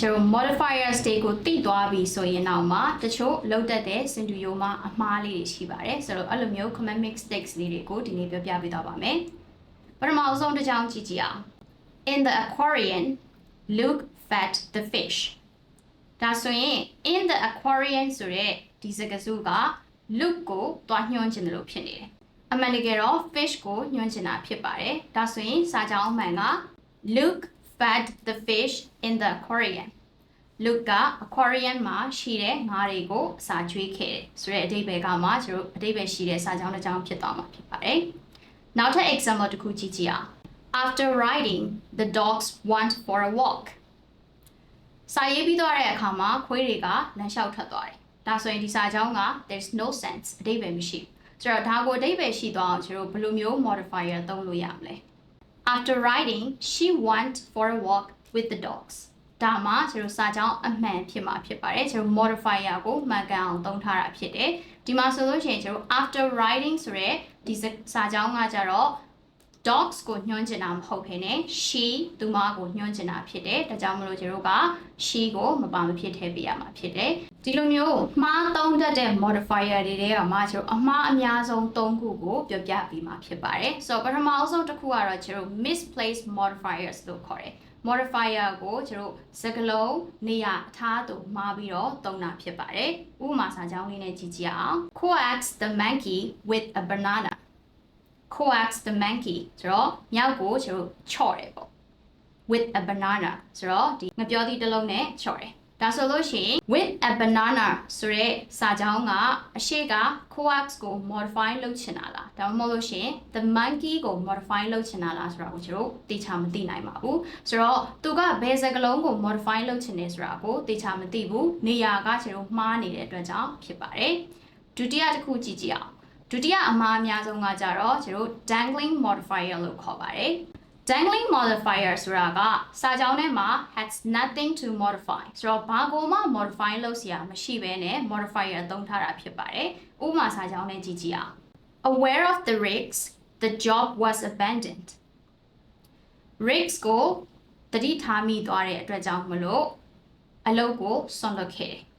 ကျတော့ modifiers တွေကိုသိသွားပြီဆိုရင်တော့မှတချို့လောက်တတ်တဲ့စင်တူယိုမှာအမှားလေးတွေရှိပါတယ်ဆိုတော့အဲ့လိုမျိုး common mistakes လေးတွေကိုဒီနေ့ပြောပြပေးတော့ပါမယ်ပထမအဆုံးတစ်ကြောင်းကြည့်ကြည့်အောင် in the aquarium Luke fed the fish ဒါဆိုရင် in the aquarium ဆိုတဲ့ဒီစကားစုက Luke ကိုတွားညွှန်းခြင်းလို့ဖြစ်နေတယ်အမှန်တကယ်တော့ fish ကိုညွှန်းချင်တာဖြစ်ပါတယ်ဒါဆိုရင်စာကြောင်းအမှန်က Luke fed the fish in the aquarium Luke က aquarium မှာရှိတဲ့ငါးတွေကိုအစာကျွေးခဲ့တယ်ဆိုတဲ့အဓိပ္ပာယ်ကမှကျွန်တော်အဓိပ္ပာယ်ရှိတဲ့စာကြောင်းတစ်ကြောင်းဖြစ်သွားမှာဖြစ်ပါတယ်နောက်ထပ် example တစ်ခုကြည့်ကြည့်အောင် After riding the dogs went for a walk စာရေးပြီးသွားတဲ့အခါမှာခွေးတွေကလမ်းလျှောက်ထွက်သွားတယ်ဒါဆိုရင်ဒီစာကြောင်းက there's no sense အဓိပ္ပာယ်မရှိဘူးဆိုတော့ဒါကိုအဓိပ္ပာယ်ရှိသွားအောင်ကျွန်တော်ဘယ်လိုမျိုး modifier သုံးလို့ရမလဲ After riding, she went for a walk with the dogs. ဒါမှကျွန်တော်စာကြောင်းအမှန်ဖြစ်မှာဖြစ်ပါတယ်ကျွန်တော် modifier ကိုမှန်ကန်အောင်သုံးထားတာဖြစ်တယ်ဒီမှာဆိုလို့ရှိရင်ကျွန်တော် after riding ဆိုရဲဒီစာကြောင်းကကြတော့ dogs ကိုညွှန်းချင်တာမဟုတ်ဘဲနဲ့ she သူမကိုညွှန်းချင်တာဖြစ်တယ်ဒါကြောင့်မလို့ကျွန်တော်က she ကိုမပါမဖြစ်ထည့်ပေးရမှာဖြစ်တယ်ဒီလိုမျိုးမှားသုံးတတ်တဲ့ modifier တွေတဲကမှကျွန်တော်အမှားအများဆုံး၃ခုကိုပြောပြပေးမှာဖြစ်ပါတယ်ဆိုတော့ပထမအဆုံးတစ်ခုကတော့ကျွန်တော် misplaced modifiers လို့ခေါ်တယ် modifier ကိုကျွန်တော်စကလုံးနေရာအထားသို့မှားပြီးတော့သုံးတာဖြစ်ပါတယ်ဥပမာစာကြောင်းလေးနဲ့ကြည့်ကြည့်အောင် coax the monkey with a banana coax the monkey ဆိုတော့မြောက်ကိုကျွန်တော်ချော့တယ်ပေါ့ with a banana ဆိုတော့ဒီငပြောသည့်တစ်လုံးနဲ့ချော့တယ်ဒါဆိုလို့ရှိရင် with a banana ဆိုတဲ့စာကြောင်းကအရှိက coax ကို modify လုပ်ချင်တာလားဒါမှမဟုတ်လို့ရှိရင် the monkey ကို modify လုပ်ချင်တာလားဆိုတာကိုကျွန်တော်သိချာမသိနိုင်ပါဘူးဆိုတော့သူကဘယ်စကားလုံးကို modify လုပ်ချင်တယ်ဆိုတာကိုသိချာမသိဘူးနေရာကကျွန်တော်မှားနေတဲ့အတွက်ကြောင့်ဖြစ်ပါတယ်ဒုတိယတစ်ခုကြည့်ကြည့်အောင် ဒုတိယအမှားအများဆုံးကကြတော့ကျွန်တော် dangling modifier လို့ခေါ်ပါတယ် dangling modifier ဆိုတာကစာကြောင်းထဲမှာ has nothing to modify ဆိုတော့ဘာကိုမှ modify လုပ်စရာမရှိဘဲနဲ့ modifier သုံးထားတာဖြစ်ပါတယ်ဥပမာစာကြောင်းနဲ့ကြည့်ကြည့်အောင် aware of the risks the job was abandoned risks ကိုတတိထားမိသွားတဲ့အတွက်ကြောင့်မလို့အလုပ်ကိုဆွန့်လွတ်ခဲ့တယ်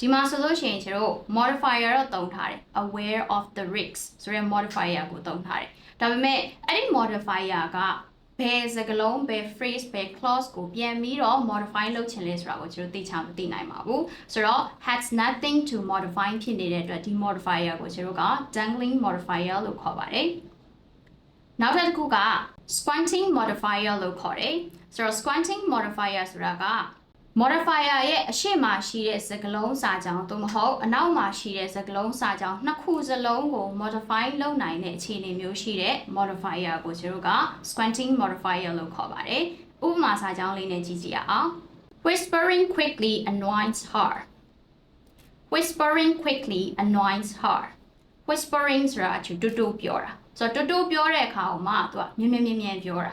ဒီမှာဆိုလို့ရှိရင်ကျွန်တော် modifier တော့သုံးထားတယ် aware of the risks ဆိုတဲ့ modifier ကိုသုံးထားတယ်ဒါပေမဲ့အဲ့ဒီ modifier ကဘယ်စကားလုံးဘယ် phrase ဘယ် clause ကိုပြန်ပြီးတော့ modify လုပ်ချင်လဲဆိုတာကိုကျွန်တော်သိချာမသိနိုင်ပါဘူးဆိုတော့ has nothing to modify ဖြစ်နေတဲ့အတွက်ဒီ modifier ကိုကျွန်တော်က dangling modifier လို့ခေါ်ပါတယ်နောက်ထပ်တစ်ခုက squinting modifier လို့ခေါ်တယ်ဆိုတော့ squinting modifier ဆိုတာက modifier ရဲ့အရှိမရှိတဲ့စကလုံးစာကြောင်းသို့မဟုတ်အနောက်မှာရှိတဲ့စကလုံးစာကြောင်းနှစ်ခုစလုံးကို modify လုပ်နိုင်တဲ့အခြေအနေမျိုးရှိတဲ့ modifier ကိုကျွန်တော်က squinting modifier လို့ခေါ်ပါတယ်။ဥပမာစာကြောင်းလေးနဲ့ကြည့်ကြည့်ရအောင် Whispering quickly annoys her Whispering quickly annoys her Whispering ဆိုတာတူတူပြောတာဆိုတော့တူတူပြောတဲ့အခါမှာသူကမြင်မြင်မြင်မြင်ပြောတာ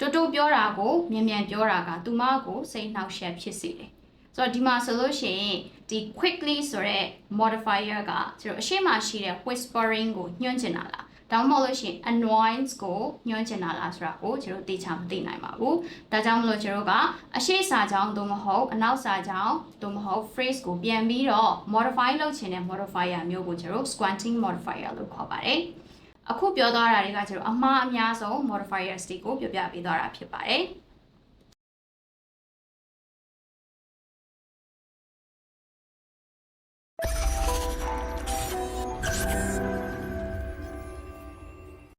တူတူပြောတာကိုမြန်မြန်ပြောတာကသူမကိုစိတ်နှောက်ယှက်ဖြစ်စေတယ်။ဆိုတော့ဒီမှာဆိုလို့ရှိရင်ဒီ quickly ဆိုတဲ့ modifier ကကျွန်တော်အရှိမရှိတဲ့ whispering ကိုညွှန်းချင်တာလား။ဒါမှမဟုတ်လို့ရှိရင် annoyance ကိုညွှန်းချင်တာလားဆိုတာကိုကျွန်တော်သိချာမသိနိုင်ပါဘူး။ဒါကြောင့်မလို့ကျွန်တော်ကအရှိစာကြောင်းသို့မဟုတ်အနောက်စာကြောင်းသို့မဟုတ် phrase ကိုပြန်ပြီးတော့ modify လုပ်ချင်တဲ့ modifier မျိုးကိုကျွန်တော် squinting modifier လို့ခေါ်ပါတယ်။ အခုပြောသွားတာတွေကကျွန်တော်အမှားအများဆုံး modifier state ကိုပြပြပေးသွားတာဖြစ်ပါတယ်။